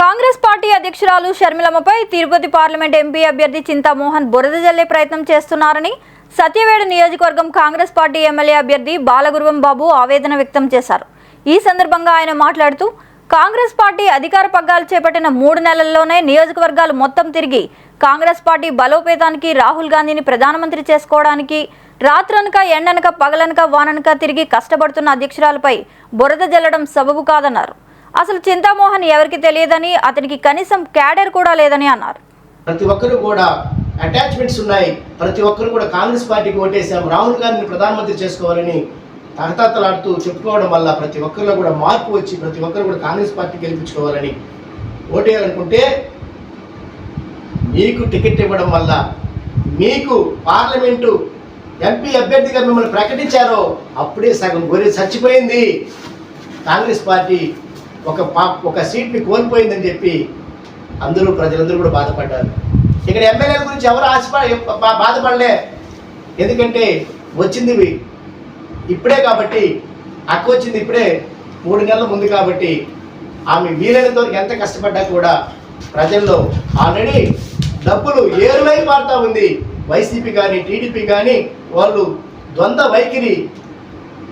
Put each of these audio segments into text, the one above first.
Congress party అధ్యక్షురాలు షర్మిలమ్మపై Tirupati parliament MP అభ్యర్థి చింతామోహన్ బురద జల్లే ప్రయత్నం చేస్తున్నారని సత్యవేడు నియోజకవర్గం కాంగ్రెస్ పార్టీ ఎమ్మెల్యే అభ్యర్థి బాలగురువం బాబు ఆవేదన వ్యక్తం చేశారు. ఈ సందర్భంగా ఆయన మాట్లాడుతూ కాంగ్రెస్ పార్టీ అధికార పగ్గాలు చేపట్టిన మూడు నెలల్లోనే నియోజకవర్గాలు మొత్తం తిరిగి కాంగ్రెస్ పార్టీ బలోపేతానికి రాహుల్ గాంధీని ప్రధానమంత్రి చేసుకోవడానికి రాత్రనక ఎండనక పగలనక వాననక తిరిగి కష్టపడుతున్న అధ్యక్షురాలపై బురద జల్లడం సబబు కాదన్నారు. అసలు చింతామోహన్ ఎవరికి తెలియదని అతనికి కనీసం క్యాడర్ కూడా లేదని అన్నారు. ప్రతి ఒక్కరు కూడా అటాచ్మెంట్స్ ఉన్నాయి. ప్రతి ఒక్కరు కూడా కాంగ్రెస్ పార్టీకి ఓటేసాం రాహుల్ గాంధీని ప్రధానమంత్రి చేసుకోవాలని తహతాతలాడుతూ చెప్పుకోవడం వల్ల ప్రతి ఒక్కరిలో కూడా మార్పు వచ్చి ప్రతి ఒక్కరు కూడా కాంగ్రెస్ పార్టీ గెలిపించుకోవాలని ఓటేయాలనుకుంటే మీకు టికెట్ ఇవ్వడం వల్ల మీకు పార్లమెంటు ఎంపీ అభ్యర్థిగా మిమ్మల్ని ప్రకటించారో అప్పుడే సగం గొర్రె చచ్చిపోయింది. కాంగ్రెస్ పార్టీ ఒక పా ఒక సీట్ని కోల్పోయిందని చెప్పి అందరూ ప్రజలందరూ కూడా బాధపడ్డారు. ఇక్కడ ఎమ్మెల్యేల గురించి ఎవరు ఆశపడ బాధపడలే. ఎందుకంటే వచ్చింది ఇప్పుడే కాబట్టి అక్క వచ్చింది ఇప్పుడే మూడు నెలల ముందు కాబట్టి ఆమె వీలైనంత వరకు ఎంత కష్టపడ్డా కూడా ప్రజల్లో ఆల్రెడీ డబ్బులు ఏరులై పారుతా ఉంది. వైసీపీ కానీ టీడీపీ కానీ వాళ్ళు ద్వంద్వ వైఖరి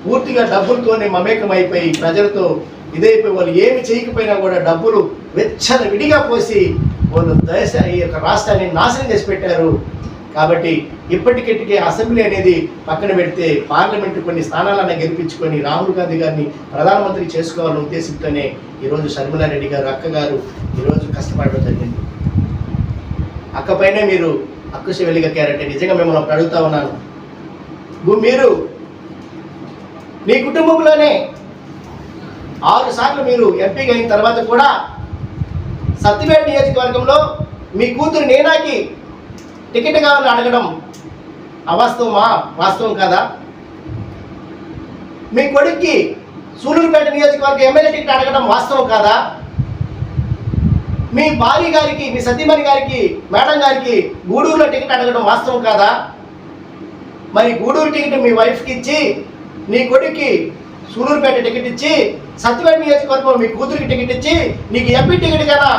పూర్తిగా డబ్బులతోనే మమేకం అయిపోయి ప్రజలతో ఇదైపోయి వాళ్ళు ఏమి చేయకపోయినా కూడా డబ్బులు వెచ్చని విడిగా పోసి వాళ్ళు దేశ ఈ యొక్క రాష్ట్రాన్ని నాశనం చేసి పెట్టారు. కాబట్టి ఇప్పటికిటికి అసెంబ్లీ అనేది పక్కన పెడితే పార్లమెంటు కొన్ని స్థానాలను గెలిపించుకొని రాహుల్ గాంధీ గారిని ప్రధానమంత్రి చేసుకోవాలనే ఉద్దేశంతోనే ఈరోజు శర్మిలారెడ్డి గారు అక్క గారు ఈరోజు కష్టపడడం జరిగింది. అక్కపైనే మీరు అక్కుశ వెలిగక్కారంటే నిజంగా మిమ్మల్ని అడుగుతా ఉన్నాను. మీరు మీ కుటుంబంలోనే ఆరు సార్లు మీరు ఎంపీగా అయిన తర్వాత కూడా సత్యవేట నియోజకవర్గంలో మీ కూతురు నేనాకి టికెట్ కావాలని అడగడం అవాస్తవమా? వాస్తవం కాదా? మీ కొడుక్కి సూలూరుపేట నియోజకవర్గం ఎమ్మెల్యే టికెట్ అడగడం వాస్తవం కాదా? మీ భార్య గారికి మీ సతీమణి గారికి మేడం గారికి గూడూరులో టికెట్ అడగడం వాస్తవం కాదా? మరి గూడూరు టికెట్ మీ వైఫ్కి ఇచ్చి నీ కొడుక్కి సూలూరుపేట టికెట్ ఇచ్చి సత్యవేట నియోజకవర్గం మీ కూతురికి టికెట్ ఇచ్చి నీకు ఎంపీ టికెట్ కన్నా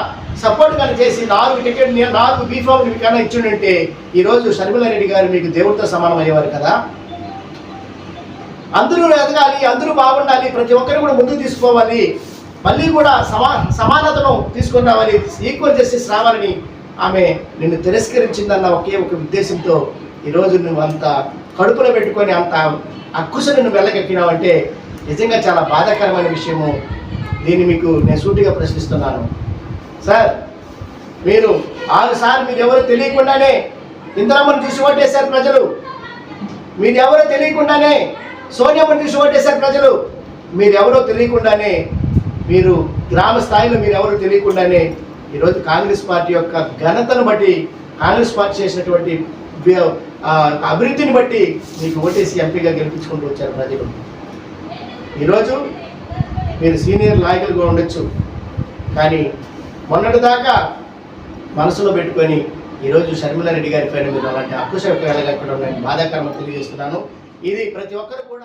సపోర్ట్ కానీ చేసి నాలుగు టికెట్ నాలుగు బీఫామ్ కన్నా ఇచ్చిండంటే ఈరోజు షర్మిలారెడ్డి గారు మీకు దేవుడితో సమానం అయ్యేవారు కదా? అందరూ ఎదగాలి అందరూ బాగుండాలి ప్రతి ఒక్కరు కూడా ముందుకు తీసుకోవాలి. మళ్ళీ కూడా సమా సమానతను తీసుకున్నామని రావాలి ఈక్వల్ జస్టిస్ రావాలని ఆమె నిన్ను తిరస్కరించిందన్న ఒకే ఒక ఉద్దేశంతో ఈరోజు నువ్వు అంత కడుపులో పెట్టుకొని అంత అక్కుస నువ్వు వెళ్ళగక్కినావంటే నిజంగా చాలా బాధాకరమైన విషయము. దీన్ని మీకు నేను సూటిగా ప్రశ్నిస్తున్నాను. సార్ మీరు ఆరు సార్లు మీరు ఎవరు తెలియకుండానే ఇందిరామని చూసి ఓటేశారు ప్రజలు. మీరు ఎవరో తెలియకుండానే సోనియామని చూసి ఓటేశారు ప్రజలు. మీరు ఎవరో తెలియకుండానే మీరు గ్రామ స్థాయిలో మీరు ఎవరో తెలియకుండానే ఈరోజు కాంగ్రెస్ పార్టీ యొక్క ఘనతను బట్టి కాంగ్రెస్ పార్టీ చేసినటువంటి అభివృద్ధిని బట్టి మీకు ఓటేసి ఎంపీగా గెలిపించుకుంటూ వచ్చారు ప్రజలు. ఈరోజు మీరు సీనియర్ నాయకులుగా ఉండొచ్చు. కానీ మొన్నటి దాకా మనసులో పెట్టుకొని ఈరోజు షర్మిలారెడ్డి గారి పైన మీరు అలాంటి అక్కుశ వెళ్ళగక్కడ బాధాకరం తెలియజేస్తున్నాను. ఇది ప్రతి ఒక్కరు కూడా